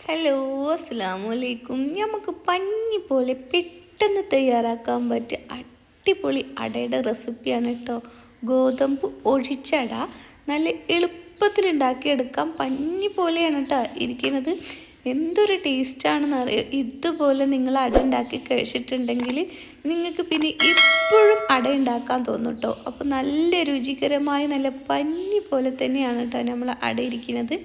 Hello അസ്സാം വലൈക്കും നമുക്ക് പഞ്ഞി പോലെ പെട്ടെന്ന് തയ്യാറാക്കാൻ പറ്റിയ അടിപൊളി അടയുടെ റെസിപ്പിയാണ് കേട്ടോ ഗോതമ്പ് ഒഴിച്ചട. നല്ല എളുപ്പത്തിൽ ഉണ്ടാക്കിയെടുക്കാം പഞ്ഞി പോലെയാണ് കേട്ടോ ഇരിക്കുന്നത് എന്തൊരു ടേസ്റ്റാണെന്ന് അറിയോ ഇതുപോലെ നിങ്ങൾ അട ഉണ്ടാക്കി കഴിച്ചിട്ടുണ്ടെങ്കിൽ നിങ്ങൾക്ക് പിന്നെ ഇപ്പോഴും അട ഉണ്ടാക്കാൻ തോന്നും കേട്ടോ അപ്പോൾ നല്ല രുചികരമായ നല്ല പഞ്ഞി പോലെ തന്നെയാണ് കേട്ടോ നമ്മൾ അട ഇരിക്കുന്നത്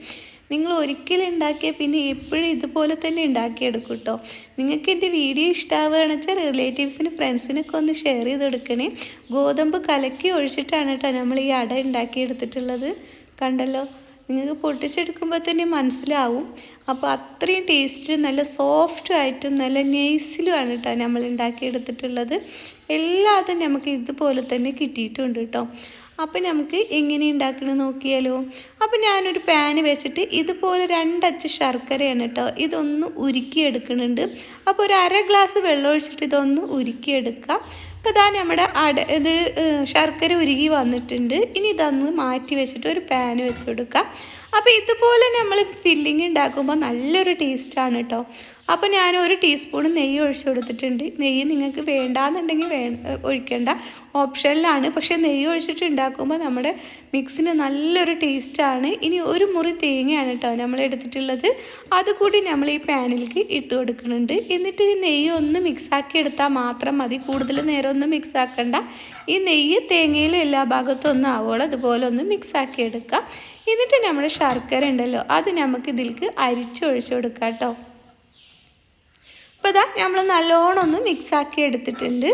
നിങ്ങൾ ഒരിക്കലും ഉണ്ടാക്കിയ പിന്നെ എപ്പോഴും ഇതുപോലെ തന്നെ ഉണ്ടാക്കിയെടുക്കും കേട്ടോ നിങ്ങൾക്ക് എന്റെ വീഡിയോ ഇഷ്ടമാവുകയാണെന്ന് വെച്ചാൽ റിലേറ്റീവ്സിന് ഫ്രണ്ട്സിനൊക്കെ ഒന്ന് ഷെയർ ചെയ്ത് കൊടുക്കണേ. ഗോതമ്പ് കലക്കി ഒഴിച്ചിട്ടാണ് കേട്ടോ നമ്മൾ ഈ അട ഉണ്ടാക്കിയെടുത്തിട്ടുള്ളത്. കണ്ടല്ലോ? നിങ്ങൾക്ക് പൊട്ടിച്ചെടുക്കുമ്പോൾ തന്നെ മനസ്സിലാവും. അപ്പോൾ അത്രയും ടേസ്റ്റ് നല്ല സോഫ്റ്റും ആയിട്ടും നല്ല നെയ്സിലുമാണ് കേട്ടോ നമ്മൾ ഉണ്ടാക്കിയെടുത്തിട്ടുള്ളത്. എല്ലാതും നമുക്ക് ഇതുപോലെ തന്നെ കിട്ടിയിട്ടുണ്ട് കേട്ടോ അപ്പം നമുക്ക് എങ്ങനെ ഉണ്ടാക്കണം നോക്കിയാലോ. അപ്പം ഞാനൊരു പാന് വെച്ചിട്ട് ഇതുപോലെ രണ്ടച്ച് ശർക്കരയാണ് കേട്ടോ ഇതൊന്ന് ഉരുക്കിയെടുക്കുന്നുണ്ട്. അപ്പോൾ ഒരു അര ഗ്ലാസ് വെള്ളം ഒഴിച്ചിട്ട് ഇതൊന്ന് ഉരുക്കിയെടുക്കാം അപ്പോൾ ഇതാ നമ്മുടെ അട ഇത് ശർക്കര ഉരുകി വന്നിട്ടുണ്ട്. ഇനി ഇതൊന്ന് മാറ്റി വെച്ചിട്ട് ഒരു പാന് വെച്ച് കൊടുക്കാം അപ്പോൾ ഇതുപോലെ നമ്മൾ ഫില്ലിങ് ഉണ്ടാക്കുമ്പോൾ നല്ലൊരു ടേസ്റ്റാണ് കേട്ടോ അപ്പോൾ ഞാൻ ഒരു ടീസ്പൂൺ നെയ്യ് ഒഴിച്ചു കൊടുത്തിട്ടുണ്ട്. നെയ്യ് നിങ്ങൾക്ക് വേണ്ടാന്നുണ്ടെങ്കിൽ വേ ഒഴിക്കേണ്ട. ഓപ്ഷനിലാണ് പക്ഷേ നെയ്യ് ഒഴിച്ചിട്ട് ഉണ്ടാക്കുമ്പോൾ നമ്മുടെ മിക്സിന് നല്ലൊരു ടേസ്റ്റാണ് ഇനി ഒരു മുറി തേങ്ങയാണ് കേട്ടോ നമ്മൾ എടുത്തിട്ടുള്ളത്. അതുകൂടി നമ്മൾ ഈ പാനിലേക്ക് ഇട്ട് കൊടുക്കുന്നുണ്ട്. എന്നിട്ട് ഈ നെയ്യ് ഒന്ന് മിക്സാക്കി എടുത്താൽ മാത്രം മതി. കൂടുതൽ നേരം ഒന്നും മിക്സ് ആക്കണ്ട. ഈ നെയ്യ് തേങ്ങയിലെ എല്ലാ ഭാഗത്തും ഒന്നും ആവുകയുള്ളൂ അതുപോലെ ഒന്ന് മിക്സാക്കി എടുക്കാം. എന്നിട്ട് നമ്മുടെ ശർക്കര ഉണ്ടല്ലോ അത് നമുക്ക് ഇതിൽക്ക് അരിച്ചൊഴിച്ചു കൊടുക്കാം കേട്ടോ. അപ്പോൾ ഇതാ നമ്മൾ നല്ലോണം ഒന്ന് മിക്സാക്കി എടുത്തിട്ടുണ്ട്.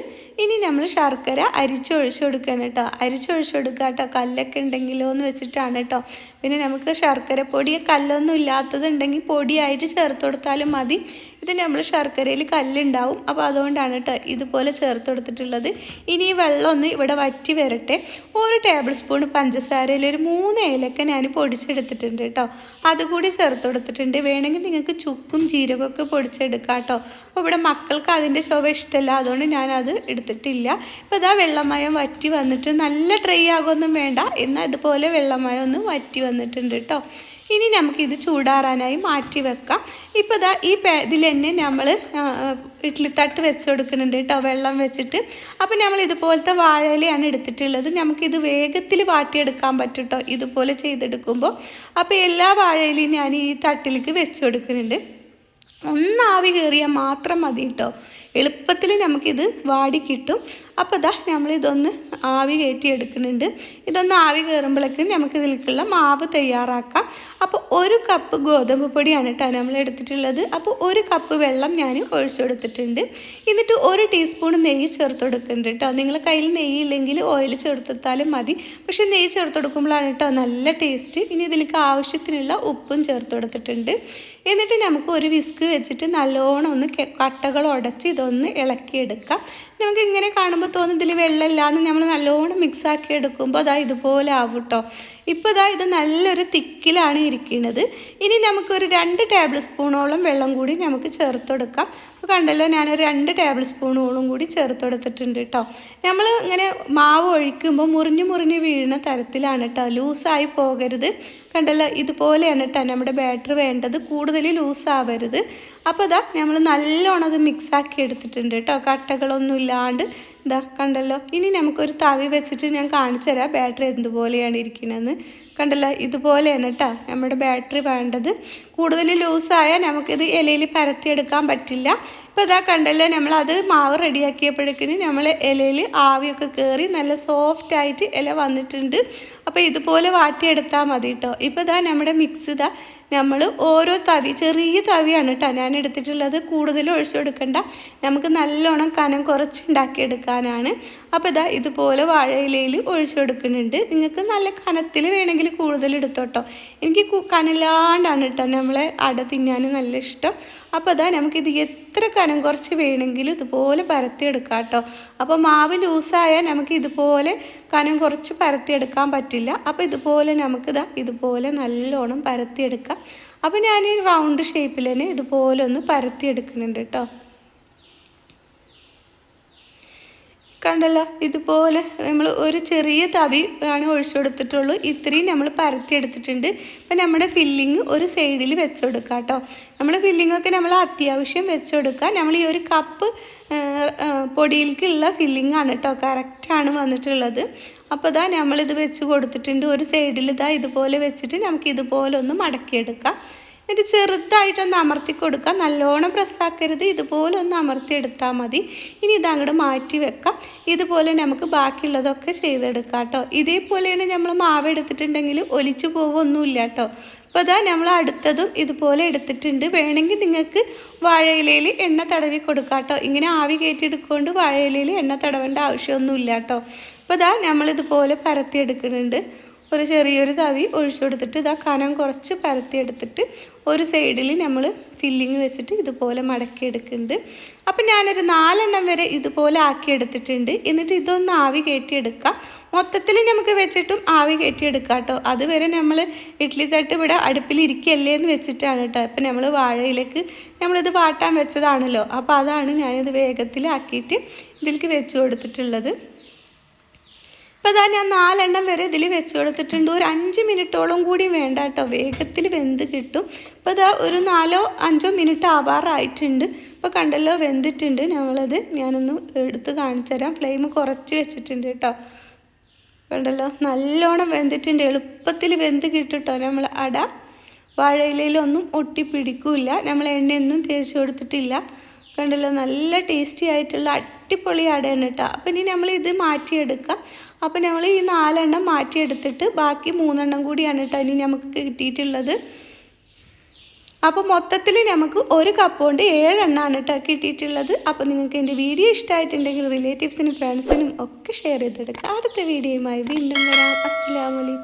ഇനി നമ്മൾ ശർക്കര അരിച്ചൊഴിച്ചു കൊടുക്കണം കേട്ടോ. അരിച്ചൊഴിച്ചു കൊടുക്കുക കേട്ടോ. കല്ലൊക്കെ ഉണ്ടെങ്കിലോ എന്ന് വെച്ചിട്ടാണ് കേട്ടോ. പിന്നെ നമുക്ക് ശർക്കര പൊടി കല്ലൊന്നും ഇല്ലാത്തതുണ്ടെങ്കിൽ പൊടിയായിട്ട് ചേർത്ത് കൊടുത്താലും മതി. ഇത് നമ്മൾ ശർക്കരയിൽ കല്ലുണ്ടാവും. അപ്പോൾ അതുകൊണ്ടാണ് കേട്ടോ ഇതുപോലെ ചേർത്ത് കൊടുത്തിട്ടുള്ളത്. ഇനി ഈ വെള്ളം ഒന്ന് ഇവിടെ വറ്റി വരട്ടെ. ഒരു ടേബിൾ സ്പൂൺ പഞ്ചസാരയിൽ ഒരു മൂന്ന് ഏലക്ക ഞാൻ പൊടിച്ചെടുത്തിട്ടുണ്ട് കേട്ടോ അതുകൂടി ചേർത്ത് കൊടുത്തിട്ടുണ്ട്. വേണമെങ്കിൽ നിങ്ങൾക്ക് ചുക്കും ജീരകമൊക്കെ പൊടിച്ചെടുക്കാം കേട്ടോ അപ്പോൾ ഇവിടെ മക്കൾക്ക് അതിന്റെ ചുവ ഇഷ്ടമല്ല അതുകൊണ്ട് ഞാനത് എടുത്തിട്ടില്ല. ഇപ്പോൾ ഇതാ വെള്ളമയം വറ്റി വന്നിട്ട് നല്ല ഡ്രൈ ആകുമൊന്നും വേണ്ട. എന്നാൽ ഇതുപോലെ വെള്ളമയം ഒന്ന് വറ്റി വന്നിട്ടുണ്ട് കേട്ടോ ഇനി നമുക്കിത് ചൂടാറാനായി മാറ്റി വെക്കാം. ഇപ്പോൾ ഇതാ ഈ ഇതിൽ തന്നെ നമ്മൾ ഇഡ്ലിത്തട്ട് വെച്ച് കൊടുക്കുന്നുണ്ട് കേട്ടോ വെള്ളം വെച്ചിട്ട്. അപ്പോൾ നമ്മൾ ഇതുപോലത്തെ വാഴയിലയാണ് എടുത്തിട്ടുള്ളത്. നമുക്കിത് വേഗത്തിൽ വാട്ടിയെടുക്കാൻ പറ്റും കേട്ടോ ഇതുപോലെ ചെയ്തെടുക്കുമ്പോൾ അപ്പോൾ എല്ലാ വാഴയിലയും ഞാൻ ഈ തട്ടിലേക്ക് വെച്ച് കൊടുക്കുന്നുണ്ട്. ഒന്ന് ആവി കയറിയാൽ മാത്രം മതി കേട്ടോ എളുപ്പത്തിൽ നമുക്കിത് വാടി കിട്ടും. അപ്പോൾ ഇതാ നമ്മളിതൊന്ന് ആവി കയറ്റി എടുക്കുന്നുണ്ട്. ഇതൊന്ന് ആവി കയറുമ്പോഴേക്കും നമുക്ക് മാവ് തയ്യാറാക്കാം. അപ്പോൾ ഒരു കപ്പ് ഗോതമ്പ് പൊടിയാണ് കേട്ടോ നമ്മൾ എടുത്തിട്ടുള്ളത്. അപ്പോൾ ഒരു കപ്പ് വെള്ളം ഞാൻ ഒഴിച്ചു കൊടുത്തിട്ടുണ്ട്. എന്നിട്ട് ഒരു ടീസ്പൂൺ നെയ്യ് ചേർത്ത് കൊടുക്കുന്നുണ്ട് കേട്ടോ നിങ്ങളുടെ കയ്യിൽ നെയ്യ് ഇല്ലെങ്കിൽ ഓയിൽ ചേർത്തെടുത്താലും മതി. പക്ഷേ നെയ്യ് ചേർത്ത് കൊടുക്കുമ്പോഴാണ് കേട്ടോ നല്ല ടേസ്റ്റ്. ഇനി ഇതിലേക്ക് ആവശ്യത്തിനുള്ള ഉപ്പും ചേർത്ത് കൊടുത്തിട്ടുണ്ട്. എന്നിട്ട് നമുക്ക് ഒരു വിസ്ക് വെച്ചിട്ട് നല്ലോണം ഒന്ന് കട്ടകൾ ഉടച്ച് ഇതൊന്ന് ഇളക്കിയെടുക്കാം. നമുക്ക് ഇങ്ങനെ കാണുമ്പോൾ തോന്നും ഇതിൽ വെള്ളമില്ലാന്ന് നമ്മൾ നല്ലോണം മിക്സ് ആക്കി എടുക്കുമ്പോൾ അതാ ഇതുപോലെ ആവും കേട്ടോ ഇപ്പോൾ ഇതാ ഇത് നല്ലൊരു തിക്കിലാണ് ഇരിക്കുന്നത്. ഇനി നമുക്കൊരു രണ്ട് ടേബിൾ സ്പൂണോളം വെള്ളം കൂടി നമുക്ക് ചേർത്ത് കൊടുക്കാം അപ്പോൾ കണ്ടല്ലോ ഞാനൊരു രണ്ട് ടേബിൾ സ്പൂണോളം കൂടി ചേർത്ത് കൊടുത്തിട്ടുണ്ട് കേട്ടോ നമ്മൾ ഇങ്ങനെ മാവ് ഒഴിക്കുമ്പോൾ മുറിഞ്ഞ് മുറിഞ്ഞ് വീഴുന്ന തരത്തിലാണ് കേട്ടോ ലൂസായി പോകരുത്. കണ്ടല്ലോ ഇതുപോലെയാണ് കേട്ടോ നമ്മുടെ ബാറ്റർ വേണ്ടത്. കൂടുതൽ ലൂസാവരുത്. അപ്പോൾ ഇതാ നമ്മൾ നല്ലോണം അത് മിക്സാക്കി എടുത്തിട്ടുണ്ട് കേട്ടോ കട്ടകളൊന്നും ഇല്ലാണ്ട് ഇതാ കണ്ടല്ലോ. ഇനി നമുക്കൊരു തവി വെച്ചിട്ട് ഞാൻ കാണിച്ചു തരാം. ബാറ്ററി എന്തുപോലെയാണ് ഇരിക്കണമെന്ന് കണ്ടല്ലോ ഇതുപോലെയാണ് കേട്ടോ നമ്മുടെ ബാറ്ററി വേണ്ടത്. കൂടുതൽ ലൂസായാൽ നമുക്കിത് ഇലയിൽ പരത്തിയെടുക്കാൻ പറ്റില്ല. ഇപ്പോൾ ഇതാ കണ്ടല്ലേ നമ്മളത് മാവ് റെഡിയാക്കിയപ്പോഴേക്കിന് നമ്മൾ ഇലയിൽ ആവിയൊക്കെ കയറി നല്ല സോഫ്റ്റ് ആയിട്ട് ഇല വന്നിട്ടുണ്ട്. അപ്പോൾ ഇതുപോലെ വാട്ടിയെടുത്താൽ മതി കേട്ടോ ഇപ്പോൾ ഇതാ നമ്മുടെ മിക്സ് ഇതാ. നമ്മൾ ഓരോ തവി ചെറിയ തവിയാണ് കേട്ടോ ഞാൻ എടുത്തിട്ടുള്ളത്. കൂടുതൽ ഒഴിച്ചു കൊടുക്കണ്ട. നമുക്ക് നല്ലോണം കനം കുറച്ചുണ്ടാക്കിയെടുക്കാനാണ് അപ്പോൾ ഇതാ ഇതുപോലെ വാഴയിലയിൽ ഒഴിച്ചു കൊടുക്കുന്നുണ്ട്. നിങ്ങൾക്ക് നല്ല കനത്തിൽ വേണമെങ്കിൽ കൂടുതൽ എടുത്തോട്ടോ. എനിക്ക് കനലാണ്ടാണ് കേട്ടോ നമ്മളെ അട തിന്നാൻ നല്ല ഇഷ്ടം. അപ്പോൾ അതാ നമുക്കിത് എത്ര കനം കുറച്ച് വേണമെങ്കിലും ഇതുപോലെ പരത്തിയെടുക്കാം കേട്ടോ അപ്പോൾ മാവ് ലൂസായാൽ നമുക്ക് ഇതുപോലെ കനം കുറച്ച് പരത്തിയെടുക്കാൻ പറ്റില്ല. അപ്പോൾ ഇതുപോലെ നമുക്കിതാ ഇതുപോലെ നല്ലോണം പരത്തിയെടുക്കാം. അപ്പോൾ ഞാൻ ഈ റൗണ്ട് ഷേപ്പിൽ തന്നെ ഇതുപോലെ ഒന്ന് പരത്തിയെടുക്കുന്നുണ്ട് കേട്ടോ. കണ്ടല്ലോ? ഇതുപോലെ നമ്മൾ ഒരു ചെറിയ തവി ആണ് ഒഴിച്ചു കൊടുത്തിട്ടുള്ളൂ. ഇത്രയും നമ്മൾ പരത്തി എടുത്തിട്ടുണ്ട്. ഇപ്പം നമ്മുടെ ഫില്ലിങ് ഒരു സൈഡിൽ വെച്ച് കേട്ടോ നമ്മൾ ഫില്ലിങ്ങൊക്കെ നമ്മൾ അത്യാവശ്യം വെച്ച് കൊടുക്കുക നമ്മൾ ഈ ഒരു കപ്പ് പൊടിയിലേക്കുള്ള ഫില്ലിംഗ് ആണ് കേട്ടോ കറക്റ്റാണ് വന്നിട്ടുള്ളത്. അപ്പോൾ ഇതാ നമ്മളിത് വെച്ച് കൊടുത്തിട്ടുണ്ട്. ഒരു സൈഡിൽ ഇതാ ഇതുപോലെ വെച്ചിട്ട് നമുക്ക് ഇതുപോലെ ഒന്ന് മടക്കിയെടുക്കാം. എന്നിട്ട് ചെറുതായിട്ടൊന്ന് അമർത്തി കൊടുക്കുക നല്ലോണം പ്രസ്സാക്കരുത് ഇതുപോലെ ഒന്ന് അമർത്തി എടുത്താൽ മതി. ഇനി ഇത് അങ്ങോട്ട് മാറ്റി വെക്കാം. ഇതുപോലെ നമുക്ക് ബാക്കിയുള്ളതൊക്കെ ചെയ്തെടുക്കാം കേട്ടോ. ഇതേപോലെയാണ് നമ്മൾ മാവ് എടുത്തിട്ടുണ്ടെങ്കിൽ ഒലിച്ചു പോകുമൊന്നുമില്ല കേട്ടോ. അപ്പോൾ അതാ നമ്മൾ അടുത്തതും ഇതുപോലെ എടുത്തിട്ടുണ്ട്. വേണമെങ്കിൽ നിങ്ങൾക്ക് വാഴയിലയിൽ എണ്ണ തടവി കൊടുക്കാം കേട്ടോ. ഇങ്ങനെ ആവി കയറ്റിയെടുക്കൊണ്ട് വാഴയിലയിൽ എണ്ണ തടവേണ്ട ആവശ്യമൊന്നുമില്ല കേട്ടോ. അപ്പോൾ അതാ നമ്മളിതുപോലെ പരത്തിയെടുക്കുന്നുണ്ട് ഒരു ചെറിയൊരു തവി ഒഴിച്ചു കൊടുത്തിട്ട് ഇതാ കനം കുറച്ച് പരത്തിയെടുത്തിട്ട് ഒരു സൈഡിൽ നമ്മൾ ഫില്ലിങ് വെച്ചിട്ട് ഇതുപോലെ മടക്കി എടുക്കുന്നുണ്ട്. അപ്പം ഞാനൊരു നാലെണ്ണം വരെ ഇതുപോലെ ആക്കി എടുത്തിട്ടുണ്ട്. എന്നിട്ട് ഇതൊന്ന് ആവി കയറ്റിയെടുക്കാം മൊത്തത്തിൽ നമുക്ക് വെച്ചിട്ടും ആവി കയറ്റിയെടുക്കാം കേട്ടോ. അതുവരെ നമ്മൾ ഇഡ്ഡലി തട്ട് ഇവിടെ അടുപ്പിലിരിക്കല്ലേ എന്ന് വെച്ചിട്ടാണ് കേട്ടോ. അപ്പം നമ്മൾ വാഴയിലേക്ക് നമ്മളിത് വാട്ടാൻ വെച്ചതാണല്ലോ. അപ്പോൾ അതാണ് ഞാനിത് വേഗത്തിലാക്കിയിട്ട് ഇതിലേക്ക് വെച്ച് കൊടുത്തിട്ടുള്ളത്. ഇപ്പോൾ ഇതാ ഞാൻ നാലെണ്ണം വരെ ഇതിൽ വെച്ച് കൊടുത്തിട്ടുണ്ട്. ഒരു അഞ്ച് മിനിറ്റോളം കൂടി വേണ്ട കേട്ടോ വേഗത്തിൽ വെന്ത് കിട്ടും. അപ്പോൾ ഇതാ ഒരു നാലോ അഞ്ചോ മിനിറ്റ് ആവാറായിട്ടുണ്ട്. ഇപ്പോൾ കണ്ടല്ലോ വെന്തിട്ടുണ്ട്. നമ്മളത് ഞാനൊന്ന് എടുത്ത് കാണിച്ചു തരാം. ഫ്ലെയിം കുറച്ച് വെച്ചിട്ടുണ്ട് കേട്ടോ. കണ്ടല്ലോ? നല്ലോണം വെന്തിട്ടുണ്ട്. എളുപ്പത്തിൽ വെന്ത് കിട്ടും കേട്ടോ നമ്മൾ അട. വാഴയിലയിലൊന്നും ഒട്ടിപ്പിടിക്കില്ല നമ്മൾ എണ്ണയൊന്നും തേച്ച് കൊടുത്തിട്ടില്ല. കണ്ടല്ലോ? നല്ല ടേസ്റ്റി ആയിട്ടുള്ള അടിപൊളി അടയാണ് കേട്ടോ. അപ്പം ഇനി നമ്മൾ ഇത് മാറ്റിയെടുക്കാം. അപ്പം ഞങ്ങൾ ഈ നാലെണ്ണം മാറ്റിയെടുത്തിട്ട് ബാക്കി മൂന്നെണ്ണം കൂടിയാണ് കേട്ടോ ഇനി നമുക്ക് കിട്ടിയിട്ടുള്ളത്. അപ്പോൾ മൊത്തത്തിൽ നമുക്ക് ഒരു കപ്പ് കൊണ്ട് ഏഴെണ്ണമാണ് കേട്ടോ കിട്ടിയിട്ടുള്ളത്. അപ്പോൾ നിങ്ങൾക്ക് എന്റെ വീഡിയോ ഇഷ്ടമായിട്ടുണ്ടെങ്കിൽ റിലേറ്റീവ്സിനും ഫ്രണ്ട്സിനും ഒക്കെ ഷെയർ ചെയ്തെടുക്കുക അടുത്ത വീഡിയോയുമായി വീണ്ടും വരാം. അസ്സാം വലൈക്കും